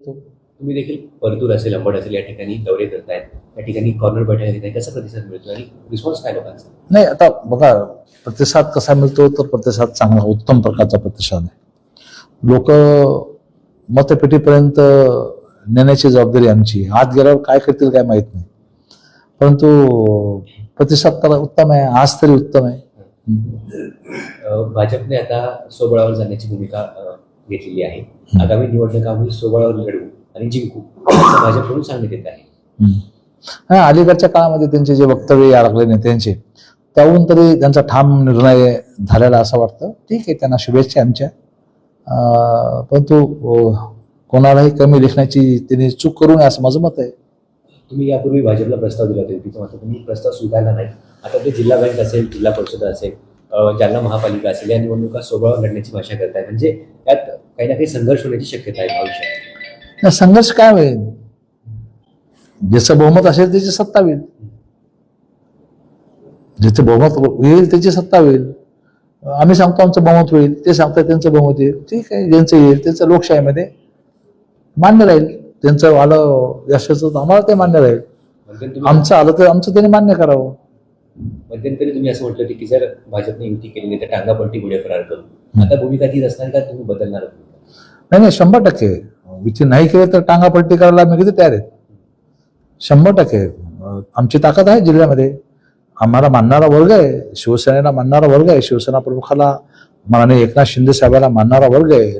तुम्ही देखील परतूर असेल अंबड असेल या ठिकाणी दौरे करतायत. या ठिकाणी कॉर्नर बैठक घेताय. कसा प्रतिसाद मिळतो आणि रिस्पॉन्स काय लोकांचा? नाही आता बघा प्रतिसाद कसा मिळतो तर प्रतिसाद चांगला उत्तम प्रकारचा प्रतिसाद आहे. लोक मतपेटीपर्यंत नेण्याची जबाबदारी आमची आत गेल्यावर काय करतील काय माहीत नाही. परंतु प्रतिसाद त्याला उत्तम आहे आज तरी उत्तम आहे. भाजपने आता सोबळावर जाण्याची भूमिका घेतलेली आहे. आगामी निवडणुका आम्ही सोबळावर लढवू आणि जिंकू असं भाजपकडून सांगण्यात येत आहे. अलीकडच्या काळामध्ये त्यांचे जे वक्तव्य या लागले नेत्यांचे त्याहून तरी त्यांचा ठाम निर्णय झालेला असं वाटतं. ठीक आहे त्यांना शुभेच्छा आमच्या. परंतु कोणालाही कमी लेखण्याची त्यांनी चूक करू नये असं माझं मत आहे. तुम्ही यापूर्वी भाजपला प्रस्ताव दिला होता युतीचा मात्र तुम्ही प्रस्ताव स्वीकारला नाही. आता ते जिल्हा बँक असेल जिल्हा परिषद असेल जालना महापालिका असेल या निवडणुका सोबळावर लढण्याची भाषा करताय. म्हणजे काही ना काही संघर्ष होण्याची शक्यता आहे भविष्यात संघर्ष काय होईल? ज्याचं बहुमत असेल त्याची सत्ता होईल. ज्याचं बहुमत येईल त्याची सत्ता होईल. आम्ही सांगतो आमचं बहुमत होईल ते सांगतात त्यांचं बहुमत येईल. ठीक आहे ज्यांचं येईल त्यांचं लोकशाहीमध्ये मान्य राहील. त्यांचं आलं यशाचं आम्हाला ते मान्य राहील. आमचं आलं तर आमचं त्यांनी मान्य करावं. मध्यंतरी तुम्ही असं म्हटलं की जर भाजपने युती केली नाही तर टांगापलटी पुढे फरार करू. आता भूमिका तीच असणार का तुम्ही बदलणार? नाही नाही शंभर टक्के. विधी नाही केलं तर टांगा पलटी करायला आम्ही किती तयार आहेत? शंभर टक्के. आमची ताकद आहे जिल्ह्यामध्ये. आम्हाला मानणारा वर्ग आहे. शिवसेनेला मानणारा वर्ग आहे. शिवसेना प्रमुखाला माननीय एकनाथ शिंदे साहेबांना मानणारा वर्ग आहे.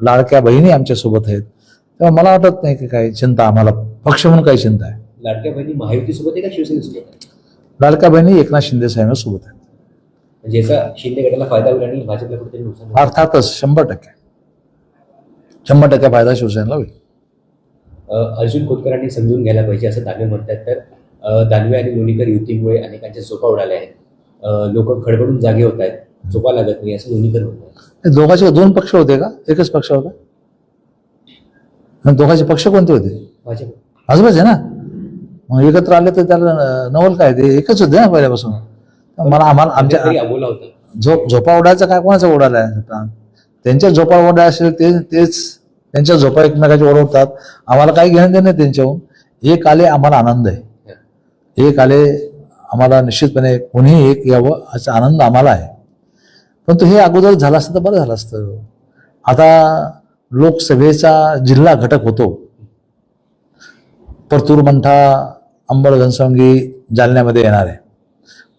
लाडक्या बहिणी आमच्यासोबत आहेत. तेव्हा मला वाटत नाही की काही चिंता आम्हाला पक्ष म्हणून काही चिंता आहे. लाडक्या बहिणी महायुतीसोबत आहे का शिवसेनेसोबत लाडक्या बहिणी एकनाथ शिंदे साहेबांसोबत आहेत. म्हणजे याचा शिंदे गटाला फायदा होईल आणि भाजपला कुठेतरी नुकसान होईल. अर्थातच शंभर टक्के. शंभर टक्के फायदा शिवसेनेला होईल. अर्जुन खोतकरांनी समजून घ्यायला पाहिजे असं दानवे म्हणतात. तर दानवे आणि लोणीकर युतीमुळे अनेकांच्या झोपा उडाल्या आहेत. लोक खडबडून जागे होत आहेत. झोपा लागत नाही असं लोणीकर म्हणतात. दोघांचे दोन पक्ष होते का? एकच पक्ष होता? मग दोघांचे पक्ष कोणते होते? भाजप. आजूबाज आहे ना? मग एकत्र आले तर त्याला नवल काय? ते एकच होते ना पहिल्यापासून. मला आम्हाला आमच्या अबोला होता. झोप झोपा उडायचा काय? कोणाचा उडाला आहे? त्यांच्या झोपा उडाय असेल ते तेच त्यांच्या झोपा एकमेकाच्या ओढवतात आम्हाला काही घेणं देणं नाही त्यांच्याहून. एक आले आम्हाला आनंद आहे. एक आले आम्हाला निश्चितपणे कोणीही एक यावं असा आनंद आम्हाला आहे. परंतु हे अगोदर झालं असतं तर बरं झालं असतं. आता लोकसभेचा जिल्हा घटक होतो. परतूर मंठा अंबड घनसावंगी जालन्यामध्ये येणार आहे.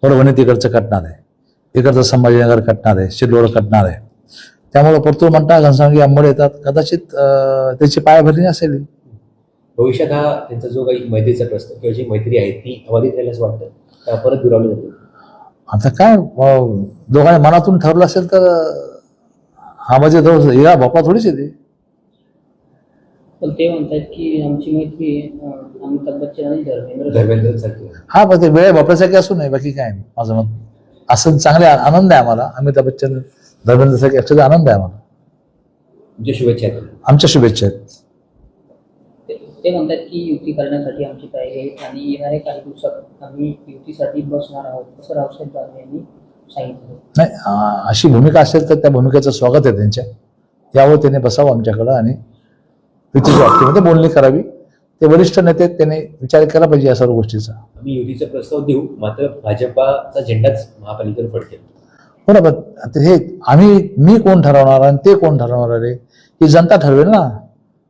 परभणी तिकडचं कटणार आहे. इकडचं संभाजीनगर कटणार आहे. शिल्लोड कटणार आहे. त्यामुळे परतूर मंठा घनसावंगी अंबड येतात. कदाचित त्याची पायाभरणी असेल. भविष्यात हा त्यांचा जो काही मैत्रीचा प्रश्न किंवा जी मैत्री आहे ती अबाधित राहिल्यास वाटतं? का परत दुरावली जाते? आता काय दोघांनी मनातून ठरलं असेल तर हा म्हणजे थोडं हिरा भोपळा थोडीच येते. पण ते म्हणतात की आमची मैत्री अं, अमिताभ बच्चन आणि धर्मेंद्र धर्मेंद्र सारखे. हा पण ते वेळ भोपळ्यासारखी असू नये बाकी काय? नाही माझं मत असं चांगले आनंद आहे आम्हाला अमिताभ बच्चन धर्मेंद्रसारखी असल्याचा आनंद आहे आम्हाला. तुमच्या शुभेच्छा आहेत. आमच्या शुभेच्छा आहेत. ते- ते म्हणतात की युती करण्यासाठी आमची तयारी आहे आणि येणाऱ्या काही दिवसात आम्ही युतीसाठी बसणार आहोत असं रावसाहेब दानवे यांनी सांगितलं. नाही अशी भूमिका असेल तर त्या भूमिकेचं स्वागत आहे त्यांच्या. यावर त्यांनी बसावं आमच्याकडं आणि युतीच्या बाबतीमध्ये बोलणी करावी. ते वरिष्ठ नेते आहेत, त्यांनी विचार केला पाहिजे या सर्व गोष्टीचा. आम्ही युतीचा प्रस्ताव देऊ मात्र भाजपाचा झेंडाच महापालिकेवर फडकेल हो बरोबर आता हे आम्ही मी कोण ठरवणार आणि ते कोण ठरवणार आहे ही जनता ठरवेल ना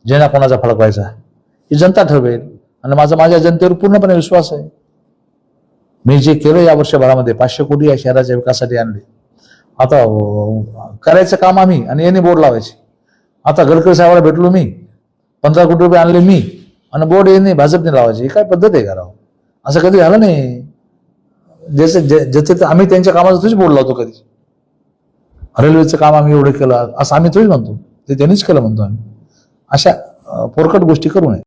जेणा कोणाचा फडकवायचा ही जनता ठरवेल. आणि माझा माझ्या जनतेवर पूर्णपणे विश्वास आहे. मी जे केलं या वर्षभरामध्ये पाचशे कोटी या शहराच्या विकासासाठी आणले. आता करायचं काम आम्ही आणि याने बोर्ड लावायचे. आता गडकरी साहेबाला भेटलो मी. पंधरा कोटी रुपये आणले मी. आणि बोर्ड यांनी भाजपने लावायचे. ही काय पद्धत आहे करावं असं कधी झालं नाही. ज्याचे जे- ज्याचे ते- आम्ही त्यांच्या कामाचं तुझी बोर्ड लावतो कधी रेल्वेचं काम आम्ही एवढं केलं असं आम्ही थोडी म्हणतो. ते त्यांनीच केलं म्हणतो आम्ही. अशा पोरकट गोष्टी करू नये.